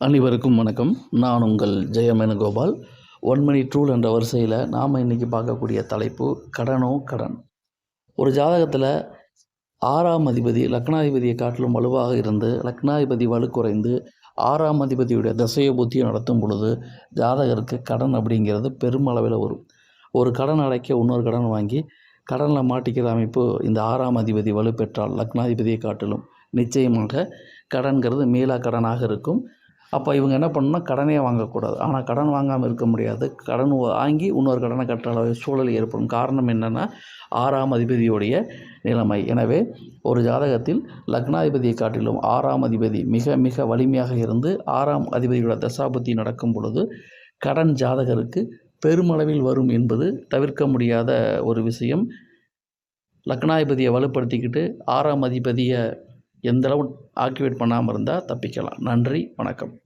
அனைவருக்கும் வணக்கம். நான் உங்கள் ஜெயமேனுகோபால். ஒன் மணி ட்ரூல் என்ற வரிசையில் நாம் இன்றைக்கி பார்க்கக்கூடிய தலைப்பு கடனோ கடன். ஒரு ஜாதகத்தில் ஆறாம் அதிபதி லக்னாதிபதியை காட்டிலும் வலுவாக இருந்து லக்னாதிபதி வலு குறைந்து ஆறாம் அதிபதியுடைய தசைய புத்தியை நடத்தும் பொழுது ஜாதகருக்கு கடன் அப்படிங்கிறது பெருமளவில் வரும். ஒரு கடன் அடைக்க இன்னொரு கடன் வாங்கி கடனில் மாட்டிக்கிற அமைப்பு இந்த ஆறாம் அதிபதி வலு பெற்றால் லக்னாதிபதியை காட்டிலும் நிச்சயமாக கடன்கிறது மீளா கடனாக இருக்கும். அப்போ இவங்க என்ன பண்ணணும்னா கடனே வாங்கக்கூடாது. ஆனால் கடன் வாங்காமல் இருக்க முடியாது. கடன் வாங்கி இன்னொரு கடனை கட்டுற அளவு சூழல் ஏற்படும். காரணம் என்னென்னா ஆறாம் அதிபதியுடைய நிலைமை. எனவே ஒரு ஜாதகத்தில் லக்னாதிபதியை காட்டிலும் ஆறாம் அதிபதி மிக மிக வலிமையாக இருந்து ஆறாம் அதிபதியோட தசாபுத்தி நடக்கும் பொழுது கடன் ஜாதகருக்கு பெருமளவில் வரும் என்பது தவிர்க்க முடியாத ஒரு விஷயம். லக்னாதிபதியை வலுப்படுத்திக்கிட்டு ஆறாம் அதிபதியை எந்தளவு ஆக்டிவேட் பண்ணாமல் இருந்தால் தப்பிக்கலாம். நன்றி வணக்கம்.